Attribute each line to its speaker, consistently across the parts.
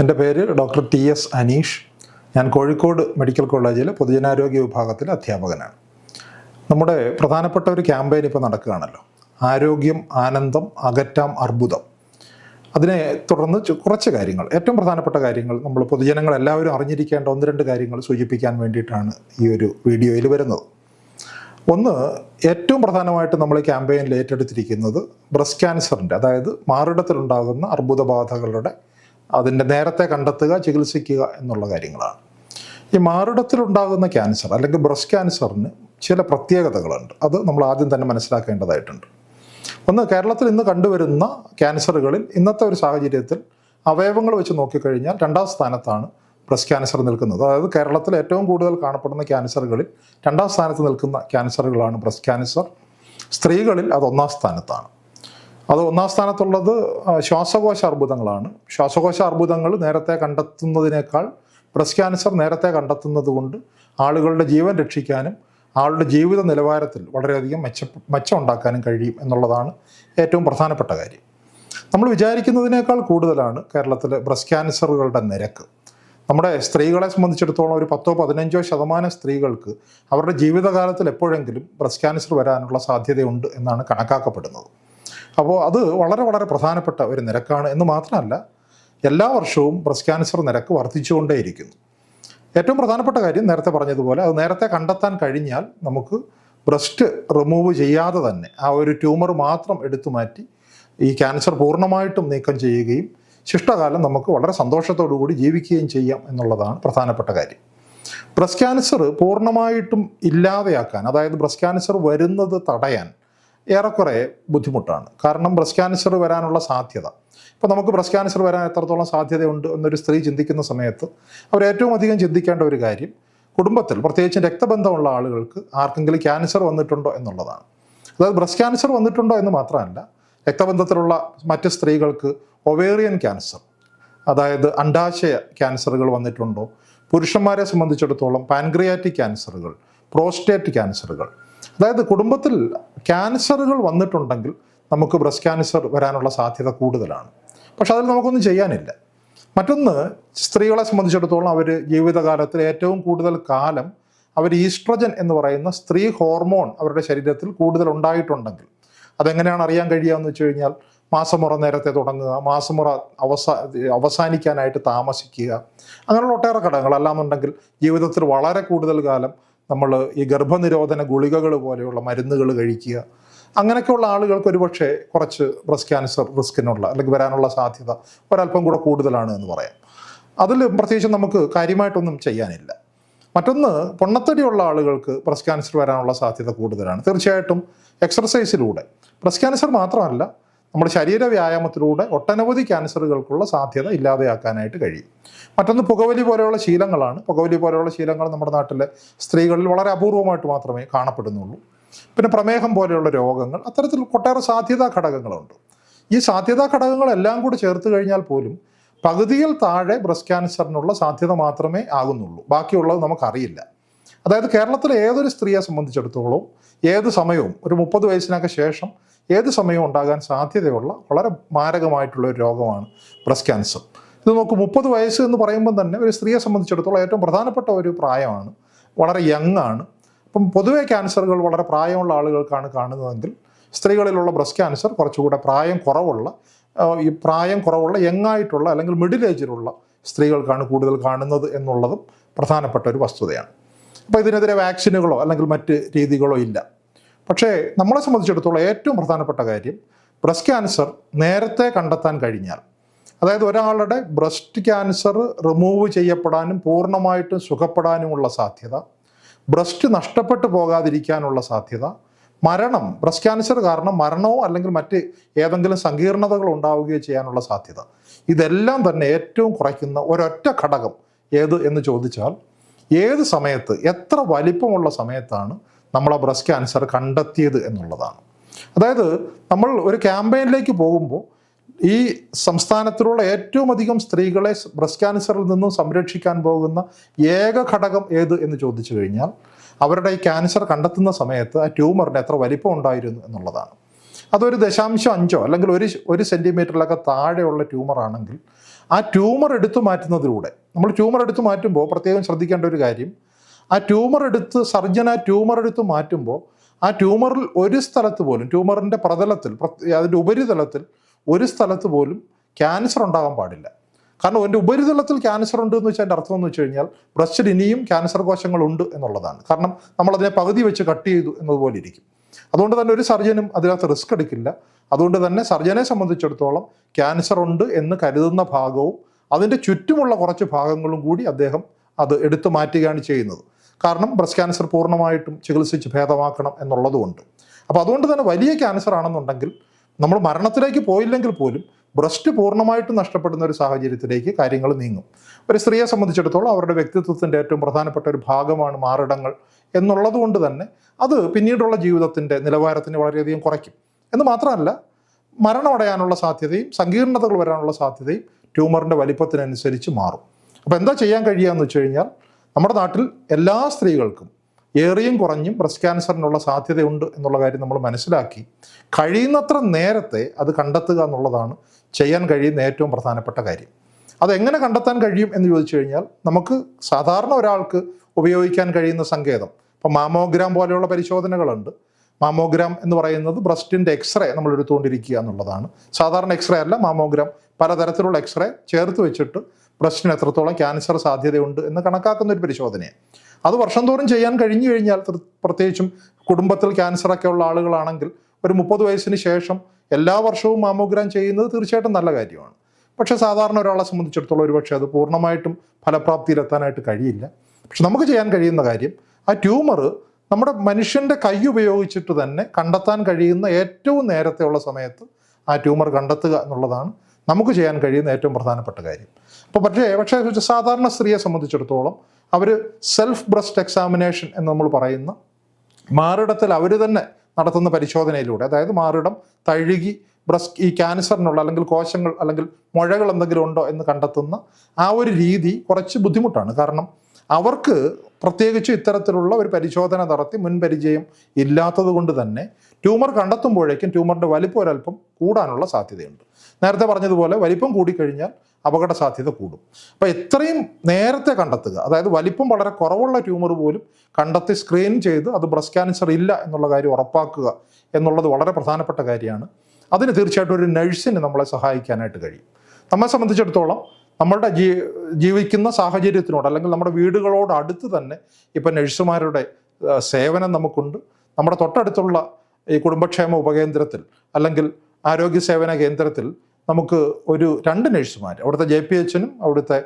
Speaker 1: എന്റെ പേര് doctor T S Aneesh. ഞാൻ കോഴിക്കോട് മെഡിക്കൽ കോളേജിലെ പൊതുജനാരോഗ്യ വിഭാഗത്തിലെ അധ്യാപകനാണ്. നമ്മുടെ പ്രധാനപ്പെട്ട ഒരു ക്യാമ്പയിൻ ഇപ്പോൾ നടക്കുകയാണല്ലോ. ആരോഗ്യം ആനന്ദം അകറ്റാം അർബുദം. അതിനെ തുടർന്ന് കുറച്ച് കാര്യങ്ങൾ. ഏറ്റവും പ്രധാനപ്പെട്ട കാര്യങ്ങൾ നമ്മൾ പൊതുജനങ്ങൾ എല്ലാവരും അറിഞ്ഞിരിക്കേണ്ട ഒന്ന് രണ്ട് കാര്യങ്ങൾ സൂചിപ്പിക്കാൻ വേണ്ടിയിട്ടാണ് ഈ ഒരു വീഡിയോയിൽ വരുന്നത്. ഒന്ന് ഏറ്റവും പ്രധാനമായിട്ട് നമ്മൾ ഈ ക്യാമ്പയിനിൽ ഏറ്റെടുത്തിരിക്കുന്നത് ബ്രസ്റ്റ് ക്യാൻസറിന്റെ അതായത് മാറിടത്തിലുണ്ടാകുന്ന അർബുദബാധകളുടെ അതിന്റെ നേരത്തെ കണ്ടെത്തുക ചികിത്സിക്കുക എന്നുള്ള കാര്യങ്ങളാണ്. ഈ മാറിടത്തിലുണ്ടാകുന്ന ക്യാൻസർ അല്ലെങ്കിൽ ബ്രസ്റ്റ് ക്യാൻസറിന് ചില പ്രത്യേകതകളുണ്ട്. അത് നമ്മൾ ആദ്യം തന്നെ മനസ്സിലാക്കേണ്ടതായിട്ടുണ്ട്. ഒന്ന് കേരളത്തിൽ ഇന്ന് കണ്ടുവരുന്ന ക്യാൻസറുകളിൽ ഇന്നത്തെ ഒരു സാഹചര്യത്തിൽ അവയവങ്ങൾ വെച്ച് നോക്കിക്കഴിഞ്ഞാൽ രണ്ടാം സ്ഥാനത്താണ് ബ്രസ്റ്റ് ക്യാൻസർ നിൽക്കുന്നത്. അതായത് കേരളത്തിൽ ഏറ്റവും കൂടുതൽ കാണപ്പെടുന്ന ക്യാൻസറുകളിൽ രണ്ടാം സ്ഥാനത്ത് നിൽക്കുന്ന ക്യാൻസറുകളാണ് ബ്രസ്റ്റ് ക്യാൻസർ. സ്ത്രീകളിൽ അത് ഒന്നാം സ്ഥാനത്താണ്. അത് ഒന്നാം സ്ഥാനത്തുള്ളത് ശ്വാസകോശ അർബുദങ്ങളാണ്. ശ്വാസകോശ അർബുദങ്ങൾ നേരത്തെ കണ്ടെത്തുന്നതിനേക്കാൾ ബ്രസ്റ്റ് ക്യാൻസർ നേരത്തെ കണ്ടെത്തുന്നത് കൊണ്ട് ആളുകളുടെ ജീവൻ രക്ഷിക്കാനും ആളുടെ ജീവിത നിലവാരത്തിൽ വളരെയധികം മെച്ച മെച്ചം ഉണ്ടാക്കാനും കഴിയും എന്നുള്ളതാണ് ഏറ്റവും പ്രധാനപ്പെട്ട കാര്യം. നമ്മൾ വിചാരിക്കുന്നതിനേക്കാൾ കൂടുതലാണ് കേരളത്തിലെ ബ്രസ്റ്റ് ക്യാൻസറുകളുടെ നിരക്ക്. നമ്മുടെ സ്ത്രീകളെ സംബന്ധിച്ചിടത്തോളം ഒരു പത്തോ പതിനഞ്ചോ ശതമാനം സ്ത്രീകൾക്ക് അവരുടെ ജീവിതകാലത്തിൽ എപ്പോഴെങ്കിലും ബ്രസ്റ്റ് ക്യാൻസർ വരാനുള്ള സാധ്യതയുണ്ട് എന്നാണ് കണക്കാക്കപ്പെടുന്നത്. അപ്പോൾ അത് വളരെ വളരെ പ്രധാനപ്പെട്ട ഒരു നിരക്കാണ് എന്ന് മാത്രമല്ല എല്ലാ വർഷവും ബ്രസ്റ്റ് ക്യാൻസർ നിരക്ക് വർദ്ധിച്ചുകൊണ്ടേയിരിക്കുന്നു. ഏറ്റവും പ്രധാനപ്പെട്ട കാര്യം നേരത്തെ പറഞ്ഞതുപോലെ അത് നേരത്തെ കണ്ടെത്താൻ കഴിഞ്ഞാൽ നമുക്ക് ബ്രസ്റ്റ് റിമൂവ് ചെയ്യാതെ തന്നെ ആ ഒരു ട്യൂമർ മാത്രം എടുത്തു മാറ്റി ഈ ക്യാൻസർ പൂർണമായിട്ടും നീക്കം ചെയ്യുകയും ശിഷ്ടകാലം നമുക്ക് വളരെ സന്തോഷത്തോടു കൂടി ജീവിക്കുകയും ചെയ്യാം എന്നുള്ളതാണ് പ്രധാനപ്പെട്ട കാര്യം. ബ്രസ്റ്റ് ക്യാൻസർ പൂർണമായിട്ടും ഇല്ലാതെയാക്കാൻ അതായത് ബ്രസ്റ്റ് ക്യാൻസർ വരുന്നത് തടയാൻ ഏറെക്കുറെ ബുദ്ധിമുട്ടാണ്. കാരണം ബ്രസ്റ്റ് ക്യാൻസർ വരാനുള്ള സാധ്യത. ഇപ്പോൾ നമുക്ക് ബ്രസ്റ്റ് ക്യാൻസർ വരാൻ എത്രത്തോളം സാധ്യതയുണ്ട് എന്നൊരു സ്ത്രീ ചിന്തിക്കുന്ന സമയത്ത് അവർ ഏറ്റവും അധികം ചിന്തിക്കേണ്ട ഒരു കാര്യം കുടുംബത്തിൽ പ്രത്യേകിച്ചും രക്തബന്ധമുള്ള ആളുകൾക്ക് ആർക്കെങ്കിലും ക്യാൻസർ വന്നിട്ടുണ്ടോ എന്നുള്ളതാണ്. അതായത് ബ്രസ്റ്റ് ക്യാൻസർ വന്നിട്ടുണ്ടോ എന്ന് മാത്രമല്ല രക്തബന്ധത്തിലുള്ള മറ്റ് സ്ത്രീകൾക്ക് ഒവേറിയൻ ക്യാൻസർ അതായത് അണ്ടാശയ ക്യാൻസറുകൾ വന്നിട്ടുണ്ടോ പുരുഷന്മാരെ സംബന്ധിച്ചിടത്തോളം പാൻക്രിയാറ്റിക് ക്യാൻസറുകൾ പ്രോസ്റ്റേറ്റ് ക്യാൻസറുകൾ അതായത് കുടുംബത്തിൽ ക്യാൻസറുകൾ വന്നിട്ടുണ്ടെങ്കിൽ നമുക്ക് ബ്രസ്റ്റ് ക്യാൻസർ വരാനുള്ള സാധ്യത കൂടുതലാണ്. പക്ഷെ അതിൽ നമുക്കൊന്നും ചെയ്യാനില്ല. മറ്റൊന്ന് സ്ത്രീകളെ സംബന്ധിച്ചിടത്തോളം അവർ ജീവിതകാലത്തിൽ ഏറ്റവും കൂടുതൽ കാലം അവർ ഈസ്ട്രജൻ എന്ന് പറയുന്ന സ്ത്രീ ഹോർമോൺ അവരുടെ ശരീരത്തിൽ കൂടുതൽ ഉണ്ടായിട്ടുണ്ടെങ്കിൽ അതെങ്ങനെയാണ് അറിയാൻ കഴിയുക എന്ന് വെച്ച് കഴിഞ്ഞാൽ മാസമുറ നേരത്തെ തുടങ്ങുക മാസമുറ അവസാ അവസാനിക്കാനായിട്ട് താമസിക്കുക അങ്ങനെയുള്ള ഒട്ടേറെ ഘടകങ്ങൾ. അല്ലാന്നുണ്ടെങ്കിൽ ജീവിതത്തിൽ വളരെ കൂടുതൽ കാലം നമ്മൾ ഈ ഗർഭനിരോധന ഗുളികകൾ പോലെയുള്ള മരുന്നുകൾ കഴിക്കുക. അങ്ങനെയൊക്കെയുള്ള ആളുകൾക്ക് ഒരുപക്ഷെ കുറച്ച് ബ്രസ്റ്റ് ക്യാൻസർ റിസ്കിനുള്ള അല്ലെങ്കിൽ വരാനുള്ള സാധ്യത ഒരല്പം കൂടെ കൂടുതലാണ് എന്ന് പറയാം. അതിൽ പ്രത്യേകിച്ച് നമുക്ക് കാര്യമായിട്ടൊന്നും ചെയ്യാനില്ല. മറ്റൊന്ന് പൊണ്ണത്തടിയുള്ള ആളുകൾക്ക് ബ്രസ്റ്റ് ക്യാൻസർ വരാനുള്ള സാധ്യത കൂടുതലാണ്. തീർച്ചയായിട്ടും എക്സർസൈസിലൂടെ. ബ്രസ്റ്റ് ക്യാൻസർ മാത്രമല്ല നമ്മുടെ ശരീര വ്യായാമത്തിലൂടെ ഒട്ടനവധി ക്യാൻസറുകൾക്കുള്ള സാധ്യത ഇല്ലാതെയാക്കാനായിട്ട് കഴിയും. മറ്റൊന്ന് പുകവലി പോലെയുള്ള ശീലങ്ങളാണ്. പുകവലി പോലെയുള്ള ശീലങ്ങൾ നമ്മുടെ നാട്ടിലെ സ്ത്രീകളിൽ വളരെ അപൂർവമായിട്ട് മാത്രമേ കാണപ്പെടുന്നുള്ളൂ. പിന്നെ പ്രമേഹം പോലെയുള്ള രോഗങ്ങൾ അത്തരത്തിൽ ഒട്ടേറെ സാധ്യതാ ഘടകങ്ങളുണ്ട്. ഈ സാധ്യതാ ഘടകങ്ങളെല്ലാം കൂടി ചേർത്ത് കഴിഞ്ഞാൽ പോലും പകുതിയിൽ താഴെ ബ്രസ്റ്റ് ക്യാൻസറിനുള്ള സാധ്യത മാത്രമേ ആകുന്നുള്ളൂ. ബാക്കിയുള്ളത് നമുക്കറിയില്ല. അതായത് കേരളത്തിലെ ഏതൊരു സ്ത്രീയെ സംബന്ധിച്ചിടത്തോളം ഏത് സമയവും ഒരു മുപ്പത് വയസ്സിനൊക്കെ ശേഷം ഏത് സമയവും ഉണ്ടാകാൻ സാധ്യതയുള്ള വളരെ മാരകമായിട്ടുള്ള ഒരു രോഗമാണ് ബ്രസ്റ്റ് ക്യാൻസർ. ഇത് നോക്ക് മുപ്പത് വയസ്സ് എന്ന് പറയുമ്പോൾ തന്നെ ഒരു സ്ത്രീയെ സംബന്ധിച്ചിടത്തോളം ഏറ്റവും പ്രധാനപ്പെട്ട ഒരു പ്രായമാണ്. വളരെ യങ് ആണ്. അപ്പം പൊതുവെ ക്യാൻസറുകൾ വളരെ പ്രായമുള്ള ആളുകൾക്കാണ് കാണുന്നതെങ്കിൽ സ്ത്രീകളിലുള്ള ബ്രസ്റ്റ് ക്യാൻസർ കുറച്ചുകൂടെ പ്രായം കുറവുള്ള ഈ പ്രായം കുറവുള്ള യങ് ആയിട്ടുള്ള അല്ലെങ്കിൽ മിഡിൽ ഏജിലുള്ള സ്ത്രീകൾക്കാണ് കൂടുതൽ കാണുന്നത് എന്നുള്ളതും പ്രധാനപ്പെട്ട ഒരു വസ്തുതയാണ്. അപ്പോൾ ഇതിനെതിരെ വാക്സിനുകളോ അല്ലെങ്കിൽ മറ്റ് രീതികളോ ഇല്ല. പക്ഷേ നമ്മളെ സംബന്ധിച്ചിടത്തോളം ഏറ്റവും പ്രധാനപ്പെട്ട കാര്യം ബ്രസ്റ്റ് ക്യാൻസർ നേരത്തെ കണ്ടെത്താൻ കഴിഞ്ഞാൽ. അതായത് ഒരാളുടെ ബ്രസ്റ്റ് ക്യാൻസർ റിമൂവ് ചെയ്യപ്പെടാനും പൂർണമായിട്ടും സുഖപ്പെടാനുമുള്ള സാധ്യത ബ്രസ്റ്റ് നഷ്ടപ്പെട്ടു പോകാതിരിക്കാനുള്ള സാധ്യത മരണം ബ്രസ്റ്റ് ക്യാൻസർ കാരണം മരണമോ അല്ലെങ്കിൽ മറ്റ് ഏതെങ്കിലും സങ്കീർണതകൾ ഉണ്ടാവുകയോ ചെയ്യാനുള്ള സാധ്യത. ഇതെല്ലാം തന്നെ ഏറ്റവും കുറയ്ക്കുന്ന ഒരൊറ്റ ഘടകം ഏത് എന്ന് ചോദിച്ചാൽ ഏത് സമയത്ത് എത്ര വലിപ്പമുള്ള സമയത്താണ് നമ്മൾ ആ ബ്രസ്റ്റ് ക്യാൻസർ കണ്ടെത്തിയത് എന്നുള്ളതാണ്. അതായത് നമ്മൾ ഒരു ക്യാമ്പയിനിലേക്ക് പോകുമ്പോൾ ഈ സംസ്ഥാനത്തിലുള്ള ഏറ്റവും അധികം സ്ത്രീകളെ ബ്രസ്റ്റ് ക്യാൻസറിൽ നിന്നും സംരക്ഷിക്കാൻ പോകുന്ന ഏക ഘടകം ഏത് എന്ന് ചോദിച്ചു കഴിഞ്ഞാൽ അവരുടെ ഈ ക്യാൻസർ കണ്ടെത്തുന്ന സമയത്ത് ആ ട്യൂമറിന് എത്ര വലിപ്പം ഉണ്ടായിരുന്നു എന്നുള്ളതാണ്. അതൊരു ദശാംശം അഞ്ചോ അല്ലെങ്കിൽ ഒരു ഒരു സെന്റിമീറ്ററിലൊക്കെ താഴെയുള്ള ട്യൂമറാണെങ്കിൽ ആ ട്യൂമർ എടുത്തു മാറ്റുന്നതിലൂടെ നമ്മൾ ട്യൂമർ എടുത്തു മാറ്റുമ്പോൾ പ്രത്യേകം ശ്രദ്ധിക്കേണ്ട ഒരു കാര്യം ആ ട്യൂമർ എടുത്ത് സർജൻ ആ ട്യൂമർ എടുത്ത് മാറ്റുമ്പോൾ ആ ട്യൂമറിൽ ഒരു സ്ഥലത്ത് പോലും ട്യൂമറിന്റെ പ്രതലത്തിൽ പ്രത്- അതിന്റെ ഉപരിതലത്തിൽ ഒരു സ്ഥലത്ത് പോലും ക്യാൻസർ ഉണ്ടാകാൻ പാടില്ല. കാരണം എന്റെ ഉപരിതലത്തിൽ ക്യാൻസർ ഉണ്ട് എന്ന് വെച്ചാൽ അതിന്റെ അർത്ഥം എന്ന് വെച്ച് കഴിഞ്ഞാൽ ബ്രസ്റ്റിൽ ഇനിയും ക്യാൻസർ കോശങ്ങളുണ്ട് എന്നുള്ളതാണ്. കാരണം നമ്മളതിനെ പകുതി വെച്ച് കട്ട് ചെയ്തു എന്നതുപോലെ ഇരിക്കും. അതുകൊണ്ട് തന്നെ ഒരു സർജനും അതിനകത്ത് റിസ്ക് എടുക്കില്ല. അതുകൊണ്ട് തന്നെ സർജനെ സംബന്ധിച്ചിടത്തോളം ക്യാൻസർ ഉണ്ട് എന്ന് കരുതുന്ന ഭാഗവും അതിന്റെ ചുറ്റുമുള്ള കുറച്ച് ഭാഗങ്ങളും കൂടി അദ്ദേഹം അത് എടുത്തു മാറ്റുകയാണ് ചെയ്യുന്നത്. കാരണം ബ്രസ്റ്റ് ക്യാൻസർ പൂർണമായിട്ടും ചികിത്സിച്ച് ഭേദമാക്കണം എന്നുള്ളതുകൊണ്ട്. അപ്പോൾ അതുകൊണ്ട് തന്നെ വലിയ ക്യാൻസർ ആണെന്നുണ്ടെങ്കിൽ നമ്മൾ മരണത്തിലേക്ക് പോയില്ലെങ്കിൽ പോലും ബ്രസ്റ്റ് പൂർണമായിട്ടും നഷ്ടപ്പെടുന്ന ഒരു സാഹചര്യത്തിലേക്ക് കാര്യങ്ങൾ നീങ്ങും. ഒരു സ്ത്രീയെ സംബന്ധിച്ചിടത്തോളം അവരുടെ വ്യക്തിത്വത്തിന്റെ ഏറ്റവും പ്രധാനപ്പെട്ട ഒരു ഭാഗമാണ് മാറിടങ്ങൾ എന്നുള്ളത് കൊണ്ട് തന്നെ അത് പിന്നീടുള്ള ജീവിതത്തിന്റെ നിലവാരത്തിന് വളരെയധികം കുറയ്ക്കും. എന്ന് മാത്രമല്ല മരണമടയാനുള്ള സാധ്യതയും സങ്കീർണതകൾ വരാനുള്ള സാധ്യതയും ട്യൂമറിന്റെ വലിപ്പത്തിനനുസരിച്ച് മാറും. അപ്പോൾ എന്താ ചെയ്യാൻ കഴിയുക എന്ന് വെച്ച് കഴിഞ്ഞാൽ നമ്മുടെ നാട്ടിൽ എല്ലാ സ്ത്രീകൾക്കും ഏറിയും കുറഞ്ഞും ബ്രസ്റ്റ് ക്യാൻസറിനുള്ള സാധ്യതയുണ്ട് എന്നുള്ള കാര്യം നമ്മൾ മനസ്സിലാക്കി. കഴിയുന്നത്ര നേരത്തെ അത് കണ്ടെത്തുക എന്നുള്ളതാണ് ചെയ്യാൻ കഴിയുന്ന ഏറ്റവും പ്രധാനപ്പെട്ട കാര്യം. അതെങ്ങനെ കണ്ടെത്താൻ കഴിയും എന്ന് ചോദിച്ചു കഴിഞ്ഞാൽ നമുക്ക് സാധാരണ ഒരാൾക്ക് ഉപയോഗിക്കാൻ കഴിയുന്ന സങ്കേതം. ഇപ്പം മാമോഗ്രാം പോലെയുള്ള പരിശോധനകളുണ്ട്. മാമോഗ്രാം എന്ന് പറയുന്നത് ബ്രസ്റ്റിന്റെ എക്സ്റേ നമ്മൾ എടുത്തുകൊണ്ടിരിക്കുക എന്നുള്ളതാണ്. സാധാരണ എക്സ്റേ അല്ല മാമോഗ്രാം പലതരത്തിലുള്ള എക്സ്റേ ചേർത്ത് വെച്ചിട്ട് ബ്രസ്റ്റിന് എത്രത്തോളം ക്യാൻസർ സാധ്യതയുണ്ട് എന്ന് കണക്കാക്കുന്ന ഒരു പരിശോധനയാണ്. അത് വർഷം തോറും ചെയ്യാൻ കഴിഞ്ഞു കഴിഞ്ഞാൽ പ്രത്യേകിച്ചും കുടുംബത്തിൽ ക്യാൻസറൊക്കെ ഉള്ള ആളുകളാണെങ്കിൽ ഒരു മുപ്പത് വയസ്സിന് ശേഷം എല്ലാ വർഷവും മാമോഗ്രാം ചെയ്യുന്നത് തീർച്ചയായിട്ടും നല്ല കാര്യമാണ്. പക്ഷേ സാധാരണ ഒരാളെ സംബന്ധിച്ചിടത്തോളം ഒരുപക്ഷെ അത് പൂർണമായിട്ടും ഫലപ്രാപ്തിയിലെത്താനായിട്ട് കഴിയില്ല. പക്ഷെ നമുക്ക് ചെയ്യാൻ കഴിയുന്ന കാര്യം ആ ട്യൂമർ നമ്മുടെ മനുഷ്യന്റെ കൈ ഉപയോഗിച്ചിട്ട് തന്നെ കണ്ടെത്താൻ കഴിയുന്ന ഏറ്റവും നേരത്തെയുള്ള സമയത്ത് ആ ട്യൂമർ കണ്ടെത്തുക എന്നുള്ളതാണ് നമുക്ക് ചെയ്യാൻ കഴിയുന്ന ഏറ്റവും പ്രധാനപ്പെട്ട കാര്യം. അപ്പോൾ പക്ഷേ പക്ഷേ സാധാരണ സ്ത്രീയെ സംബന്ധിച്ചിടത്തോളം അവർ സെൽഫ് ബ്രസ്റ്റ് എക്സാമിനേഷൻ എന്ന് നമ്മൾ പറയുന്ന മാറിടത്തിൽ അവർ തന്നെ നടത്തുന്ന പരിശോധനയിലൂടെ അതായത് മാറിടം തഴുകി ബ്രസ്റ്റ് ഈ ക്യാൻസറിനുള്ള അല്ലെങ്കിൽ കോശങ്ങൾ അല്ലെങ്കിൽ മുഴകൾ എന്തെങ്കിലും ഉണ്ടോ എന്ന് കണ്ടെത്തുന്ന ആ ഒരു രീതി കുറച്ച് ബുദ്ധിമുട്ടാണ്. കാരണം അവർക്ക് പ്രത്യേകിച്ച് ഇത്തരത്തിലുള്ള ഒരു പരിശോധന നടത്തി മുൻപരിചയം ഇല്ലാത്തത് കൊണ്ട് തന്നെ ട്യൂമർ കണ്ടെത്തുമ്പോഴേക്കും ട്യൂമറിന്റെ വലിപ്പം ഒരല്പം കൂടാനുള്ള സാധ്യതയുണ്ട്. നേരത്തെ പറഞ്ഞതുപോലെ വലിപ്പം കൂടിക്കഴിഞ്ഞാൽ അപകട സാധ്യത കൂടും. അപ്പോൾ എത്രയും നേരത്തെ കണ്ടെത്തുക അതായത് വലിപ്പം വളരെ കുറവുള്ള ട്യൂമർ പോലും കണ്ടെത്തി സ്ക്രീൻ ചെയ്ത് അത് ബ്രസ്റ്റ് ക്യാൻസർ ഇല്ല എന്നുള്ള കാര്യം ഉറപ്പാക്കുക എന്നുള്ളത് വളരെ പ്രധാനപ്പെട്ട കാര്യമാണ്. അതിന് തീർച്ചയായിട്ടും ഒരു നഴ്സിന് നമ്മളെ സഹായിക്കാനായിട്ട് കഴിയും. നമ്മെ സംബന്ധിച്ചിടത്തോളം നമ്മളുടെ ജീ ജീവിക്കുന്ന സാഹചര്യത്തിനോട് അല്ലെങ്കിൽ നമ്മുടെ വീടുകളോട് അടുത്ത് തന്നെ ഇപ്പം നഴ്സുമാരുടെ സേവനം നമുക്കുണ്ട്. നമ്മുടെ തൊട്ടടുത്തുള്ള ഈ കുടുംബക്ഷേമ ഉപകേന്ദ്രത്തിൽ അല്ലെങ്കിൽ ആരോഗ്യ സേവന കേന്ദ്രത്തിൽ നമുക്ക് ഒരു രണ്ട് നഴ്സുമാർ അവിടുത്തെ ജെ പി എച്ചിനും അവിടുത്തെ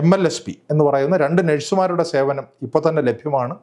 Speaker 1: എം എൽ എസ് പി എന്ന് പറയുന്ന രണ്ട് നഴ്സുമാരുടെ സേവനം ഇപ്പോൾ തന്നെ ലഭ്യമാണ്.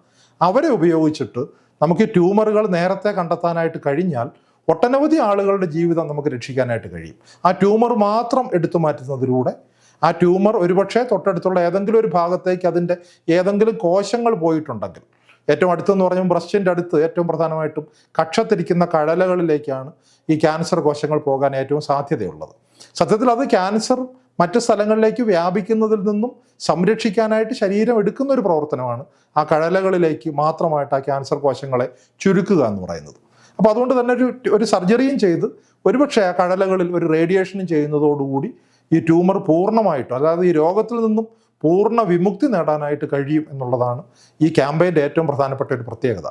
Speaker 1: അവരെ ഉപയോഗിച്ചിട്ട് നമുക്ക് ട്യൂമറുകൾ നേരത്തെ കണ്ടെത്താനായിട്ട് കഴിഞ്ഞാൽ ഒട്ടനവധി ആളുകളുടെ ജീവിതം നമുക്ക് രക്ഷിക്കാനായിട്ട് കഴിയും. ആ ട്യൂമർ മാത്രം എടുത്തു മാറ്റുന്നതിലൂടെ ആ ട്യൂമർ ഒരുപക്ഷെ തൊട്ടടുത്തുള്ള ഏതെങ്കിലും ഒരു ഭാഗത്തേക്ക് അതിന്റെ ഏതെങ്കിലും കോശങ്ങൾ പോയിട്ടുണ്ടെങ്കിൽ ഏറ്റവും അടുത്തെന്ന് പറഞ്ഞാൽ ബ്രസ്റ്റിന്റെ അടുത്ത് ഏറ്റവും പ്രധാനമായിട്ടും കക്ഷത്തിരിക്കുന്ന കഴലകളിലേക്കാണ് ഈ ക്യാൻസർ കോശങ്ങൾ പോകാൻ ഏറ്റവും സാധ്യതയുള്ളത്. സത്യത്തിൽ അത് ക്യാൻസർ മറ്റ് സ്ഥലങ്ങളിലേക്ക് വ്യാപിക്കുന്നതിൽ നിന്നും സംരക്ഷിക്കാനായിട്ട് ശരീരം എടുക്കുന്ന ഒരു പ്രവർത്തനമാണ് ആ കഴലകളിലേക്ക് മാത്രമായിട്ട് ആ ക്യാൻസർ കോശങ്ങളെ ചുരുക്കുക എന്ന് പറയുന്നത്. അപ്പോൾ അതുകൊണ്ട് തന്നെ ഒരു ഒരു സർജറിയും ചെയ്ത് ഒരുപക്ഷെ ആ കടലകളിൽ ഒരു റേഡിയേഷനും ചെയ്യുന്നതോടുകൂടി ഈ ട്യൂമർ പൂർണമായിട്ടും അതായത് ഈ രോഗത്തിൽ നിന്നും പൂർണ വിമുക്തി നേടാനായിട്ട് കഴിയും എന്നുള്ളതാണ് ഈ ക്യാമ്പയിന്റെ ഏറ്റവും പ്രധാനപ്പെട്ട ഒരു പ്രത്യേകത.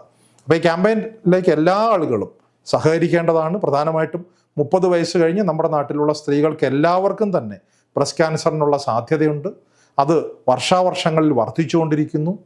Speaker 1: അപ്പോൾ ഈ ക്യാമ്പയിനിലേക്ക് എല്ലാ ആളുകളും സഹകരിക്കേണ്ടതാണ്. പ്രധാനമായിട്ടും മുപ്പത് വയസ്സ് കഴിഞ്ഞ് നമ്മുടെ നാട്ടിലുള്ള സ്ത്രീകൾക്ക് എല്ലാവർക്കും തന്നെ ബ്രസ്റ്റ് ക്യാൻസറിനുള്ള സാധ്യതയുണ്ട്. അത് വർഷാവർഷങ്ങളിൽ വർദ്ധിച്ചുകൊണ്ടിരിക്കുന്നു.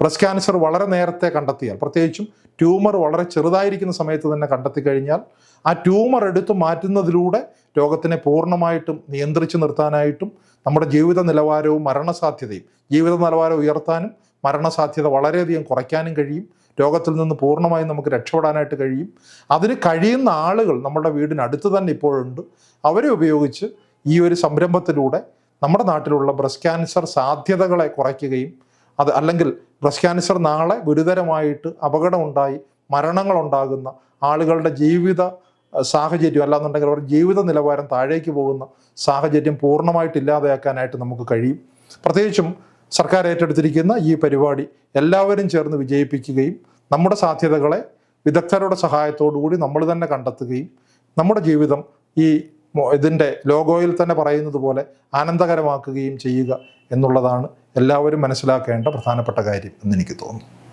Speaker 1: ബ്രസ്റ്റ് ക്യാൻസർ വളരെ നേരത്തെ കണ്ടെത്തിയാൽ പ്രത്യേകിച്ചും ട്യൂമർ വളരെ ചെറുതായിരിക്കുന്ന സമയത്ത് തന്നെ കണ്ടെത്തി കഴിഞ്ഞാൽ ആ ട്യൂമർ എടുത്തു മാറ്റുന്നതിലൂടെ രോഗത്തിനെ പൂർണമായിട്ടും നിയന്ത്രിച്ചു നിർത്താനായിട്ടും നമ്മുടെ ജീവിത നിലവാരവും മരണസാധ്യതയും ജീവിത നിലവാരം ഉയർത്താനും മരണസാധ്യത വളരെയധികം കുറയ്ക്കാനും കഴിയും. രോഗത്തിൽ നിന്ന് പൂർണമായും നമുക്ക് രക്ഷപ്പെടാനായിട്ട് കഴിയും. അതിന് കഴിയുന്ന ആളുകൾ നമ്മുടെ വീടിനടുത്ത് തന്നെ ഇപ്പോഴുണ്ട്. അവരെ ഉപയോഗിച്ച് ഈ ഒരു സംരംഭത്തിലൂടെ നമ്മുടെ നാട്ടിലുള്ള ബ്രസ്റ്റ് ക്യാൻസർ സാധ്യതകളെ കുറയ്ക്കുകയും അത് അല്ലെങ്കിൽ ബ്രസ്റ്റ് ക്യാൻസർ നാളെ ഗുരുതരമായിട്ട് അപകടമുണ്ടായി മരണങ്ങളുണ്ടാകുന്ന ആളുകളുടെ ജീവിത സാഹചര്യം അല്ലാന്നുണ്ടെങ്കിൽ അവരുടെ ജീവിത നിലവാരം താഴേക്ക് പോകുന്ന സാഹചര്യം പൂർണമായിട്ട് ഇല്ലാതെയാക്കാനായിട്ട് നമുക്ക് കഴിയും. പ്രത്യേകിച്ചും സർക്കാർ ഏറ്റെടുത്തിരിക്കുന്ന ഈ പരിപാടി എല്ലാവരും ചേർന്ന് വിജയിപ്പിക്കുകയും നമ്മുടെ സാധ്യതകളെ വിദഗ്ധരുടെ കൂടി നമ്മൾ തന്നെ കണ്ടെത്തുകയും നമ്മുടെ ജീവിതം ഈ ഇതിന്റെ ലോഗോയിൽ തന്നെ പറയുന്നത് പോലെ ആനന്ദകരമാക്കുകയും ചെയ്യുക എന്നുള്ളതാണ് എല്ലാവരും മനസ്സിലാക്കേണ്ട പ്രധാനപ്പെട്ട കാര്യം എന്ന് എനിക്ക് തോന്നുന്നു.